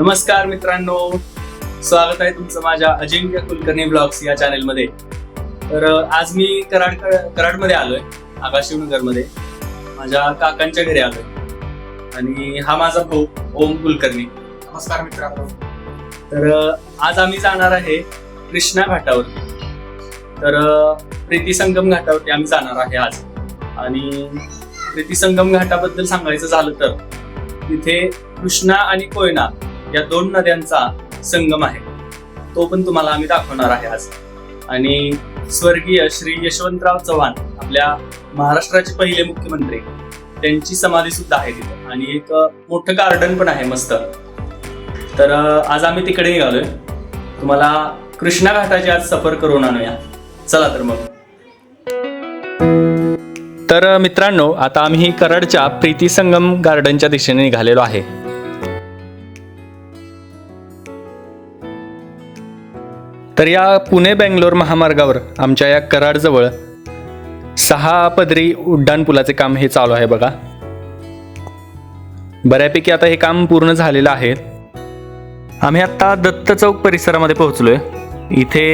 नमस्कार मित्रांनो. स्वागत आहे तुमचं माझ्या अजिंक्य कुलकर्णी ब्लॉग्स या चॅनेलमध्ये. तर आज मी कराड कराडमध्ये आलोय आकाशनगरमध्ये माझ्या काकांच्या घरी आलोय. आणि हा माझा भाऊ ओम कुलकर्णी. नमस्कार मित्रांनो. तर आज आम्ही जाणार आहे कृष्णा घाटावर. तर प्रीती संगम घाटावरती आम्ही जाणार आहे आज. आणि प्रीती संगम घाटाबद्दल सांगायचं झालं तर तिथे कृष्णा आणि कोयना या दोन नद्यांचा संगम आहे. तो पण तुम्हाला आम्ही दाखवणार आहे आज. आणि स्वर्गीय श्री यशवंतराव चव्हाण आपल्या महाराष्ट्राचे पहिले मुख्यमंत्री त्यांची समाधी सुद्धा आहे तिथे. आणि एक मोठं गार्डन पण आहे मस्त. तर आज आम्ही तिकडे निघालोय. तुम्हाला कृष्णा घाटाची आज सफर करून आणूया. चला तर मग. तर मित्रांनो आता आम्ही कराडच्या प्रीती संगम गार्डनच्या दिशेने निघालेलो आहे. तर या पुणे बेंगलोर महामार्गावर आमच्या या कराडजवळ सहा पदरी उड्डाणपुलाचे काम हे चालू आहे बघा. बऱ्यापैकी आता हे काम पूर्ण झालेलं आहे. आम्ही आता दत्त चौक परिसरामध्ये पोहोचलोय. इथे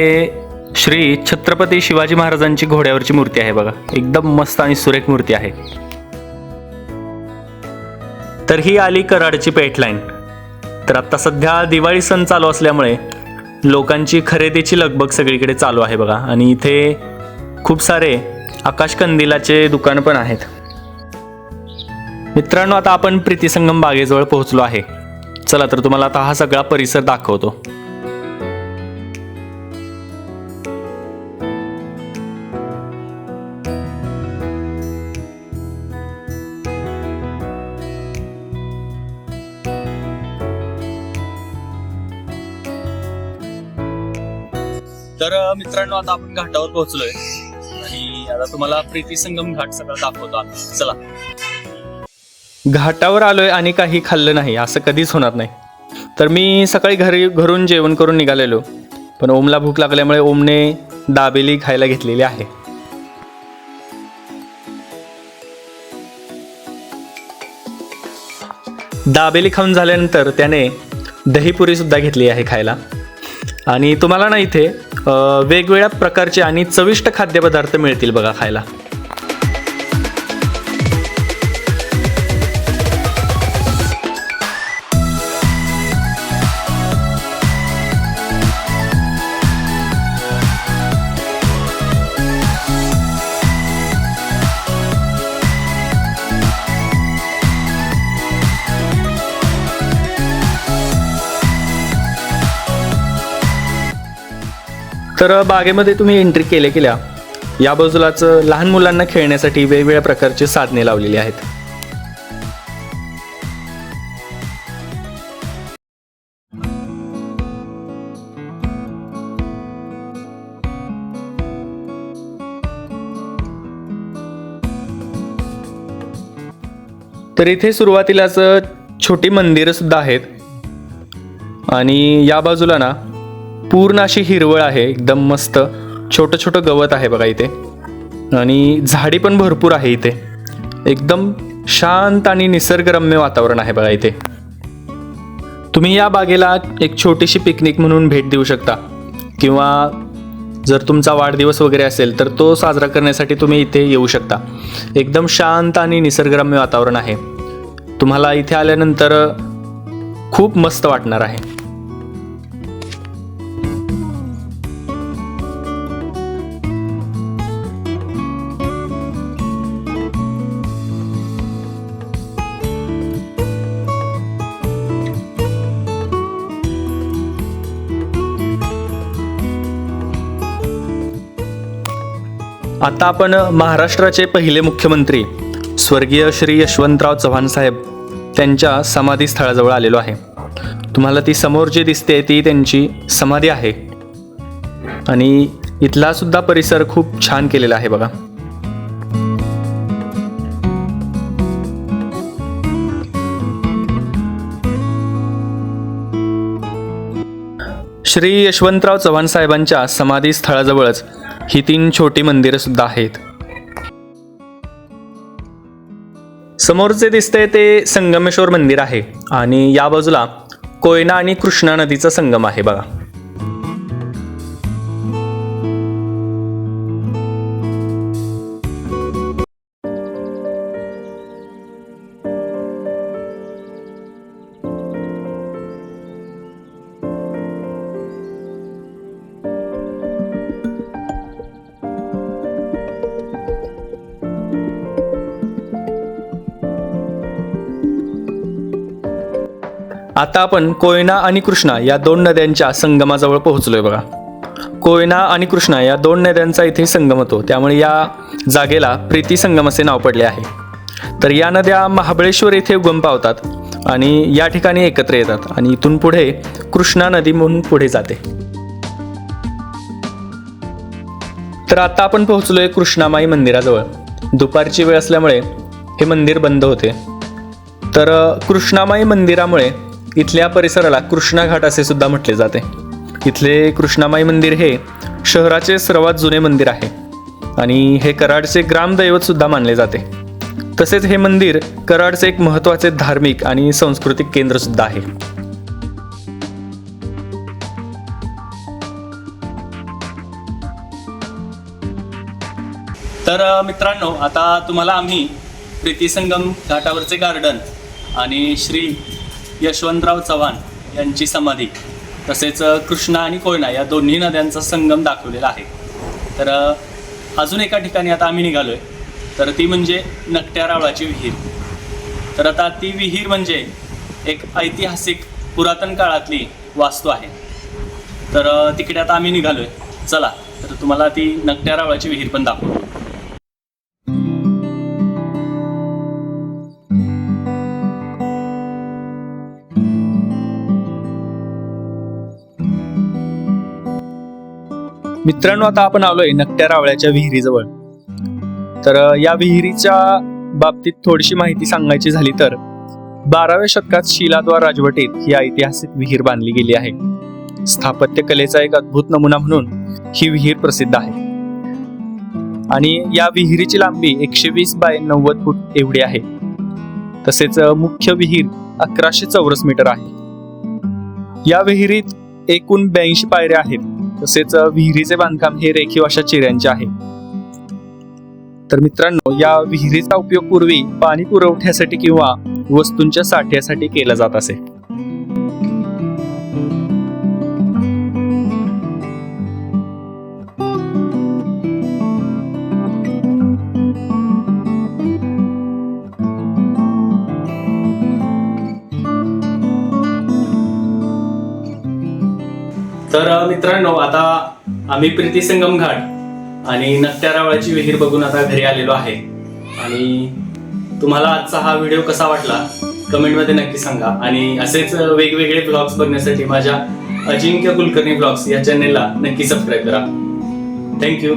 श्री छत्रपती शिवाजी महाराजांची घोड्यावरची मूर्ती आहे बघा. एकदम मस्त आणि सुरेख मूर्ती आहे. तर ही आली कराडची पेटलाईन तर आता सध्या दिवाळी सण चालू असल्यामुळे लोकांची खरेदीची लगबग सगळीकडे चालू आहे बघा. आणि इथे खूप सारे आकाशकंदिलाचे दुकान पण आहेत. मित्रांनो आता आपण प्रीतीसंगम बागेजवळ पोहोचलो आहे. चला तर तुम्हाला आता हा सगळा परिसर दाखवतो. तर मित्रांनो आता आपण घाटावर पोहोचलोय. आणि आता तुम्हाला प्रीती संगम घाट सगळं दाखवतो आम्ही. चला. घाटावर आलोय आणि काही खाल्लं नाही. असं कधीच होणार नाही. तर मी सकाळी घरी घरून जेवण करून निघालेलो. पण ओमला भूक लागल्यामुळे ओमने दाबेली खायला घेतलेली आहे. दाबेली खाऊन झाल्यानंतर त्याने दहीपुरी सुद्धा घेतली आहे खायला. आणि तुम्हाला ना इथे वेगवेगळ्या प्रकारचे आणि चविष्ट खाद्यपदार्थ मिळतील बघा खायला. तर बागेमध्ये तुम्ही एंट्री केल्या केल्या. या बाजूलाच लहान मुलांना खेळण्यासाठी वेगवेगळ्या प्रकारची साधने लावलेली आहेत. तर इथे सुरुवातीलाच छोटी मंदिरं सुद्धा आहेत. आणि या बाजूला ना पूर्ण अशी हिरवळ आहे एकदम मस्त. छोटं छोटं गवत आहे बघा इथे. आणि झाडी पण भरपूर आहे इथे. एकदम शांत आणि निसर्गरम्य वातावरण आहे बघा इथे. तुम्ही या बागेला एक छोटीशी पिकनिक म्हणून भेट देऊ शकता. किंवा जर तुमचा वाढदिवस वगैरे असेल तर तो साजरा करण्यासाठी तुम्ही इथे येऊ शकता. एकदम शांत आणि निसर्गरम्य वातावरण आहे. तुम्हाला इथे आल्यानंतर खूप मस्त वाटणार आहे. आता आपण महाराष्ट्राचे पहिले मुख्यमंत्री स्वर्गीय श्री यशवंतराव चव्हाण साहेब त्यांच्या समाधीस्थळाजवळ आलेलो आहे. तुम्हाला ती समोर जी दिसते ती त्यांची समाधी आहे. आणि इथला सुद्धा परिसर खूप छान केलेला आहे बघा. श्री यशवंतराव चव्हाण साहेबांच्या समाधी स्थळाजवळच ही तीन छोटी मंदिरं सुद्धा आहेत. समोर जे दिसतंय ते संगमेश्वर मंदिर आहे आणि या बाजूला कोयना आणि कृष्णा नदीचा संगम आहे बघा. आता आपण कोयना आणि कृष्णा या दोन नद्यांच्या संगमाजवळ पोहोचलोय बघा. कोयना आणि कृष्णा या दोन नद्यांचा इथे संगम होतो. त्यामुळे या जागेला प्रीती संगम असे नाव पडले आहे. तर या नद्या महाबळेश्वर येथे उगम पावतात आणि या ठिकाणी एकत्र येतात आणि इथून पुढे कृष्णा नदी म्हणून पुढे जाते. तर आता आपण पोहोचलोय कृष्णामाई मंदिराजवळ. दुपारची वेळ असल्यामुळे हे मंदिर बंद होते. तर कृष्णामाई मंदिरामुळे इथल्या परिसराला कृष्णा घाट असे सुद्धा म्हटले जाते. इथले कृष्णामाई मंदिर हे शहराचे सर्वात जुने मंदिर आहे आणि हे कराडचे ग्रामदैवत सुद्धा मानले जाते. तसेच हे मंदिर कराडचे एक महत्त्वाचे धार्मिक आणि सांस्कृतिक केंद्र सुद्धा आहे. तर मित्रांनो आता तुम्हाला आम्ही प्रीती संगम घाटावरचे गार्डन आणि श्री यशवंतराव चव्हाण यांची समाधी. तसेच कृष्णा आणि कोयना या दोन्ही नद्यांचा संगम दाखवलेला आहे. तर अजून एका ठिकाणी आता आम्ही निघालो आहे तर ती म्हणजे नकट्या रावळाची विहीर. तर आता ती विहीर म्हणजे एक ऐतिहासिक पुरातन काळातली वास्तू आहे. तर तिकडे आता आम्ही निघालो आहे चला तर तुम्हाला ती नकट्या रावळाची विहीर पण दाखवतो. मित्रांनो आता आपण आलोय नकट्या रावळ्याच्या विहिरीजवळ. तर या विहिरीच्या बाबतीत थोडीशी माहिती सांगायची झाली तर बाराव्या शतकात शिलाद्वार राजवटीत ही ऐतिहासिक विहीर बांधली गेली आहे. स्थापत्य कलेचा एक अद्भुत नमुना म्हणून ही विहीर प्रसिद्ध आहे. आणि या विहिरीची लांबी एकशे वीस बाय नव्वद फूट एवढी आहे. तसेच मुख्य विहीर अकराशे चौरस मीटर आहे. या विहिरीत एकूण ब्याऐंशी पायऱ्या आहेत. तसेच विहिरीचे बांधकाम हे रेखीव अशा चिऱ्यांचे आहे. तर मित्रांनो या विहिरीचा उपयोग पूर्वी पाणी पुरवठ्यासाठी किंवा वस्तूंच्या साठ्यासाठी केला जात असे. तर मित्रांनो आता आम्ही प्रीती संगम घाट आणि नकट्या रावळाची विहीर बघून आता घरी आलेलो आहे. आणि तुम्हाला आजचा हा व्हिडिओ कसा वाटला कमेंटमध्ये नक्की सांगा. आणि असेच वेगवेगळे ब्लॉग्स बघण्यासाठी माझ्या अजिंक्य कुलकर्णी ब्लॉग्स या चॅनेलला नक्की सबस्क्राईब करा. थँक्यू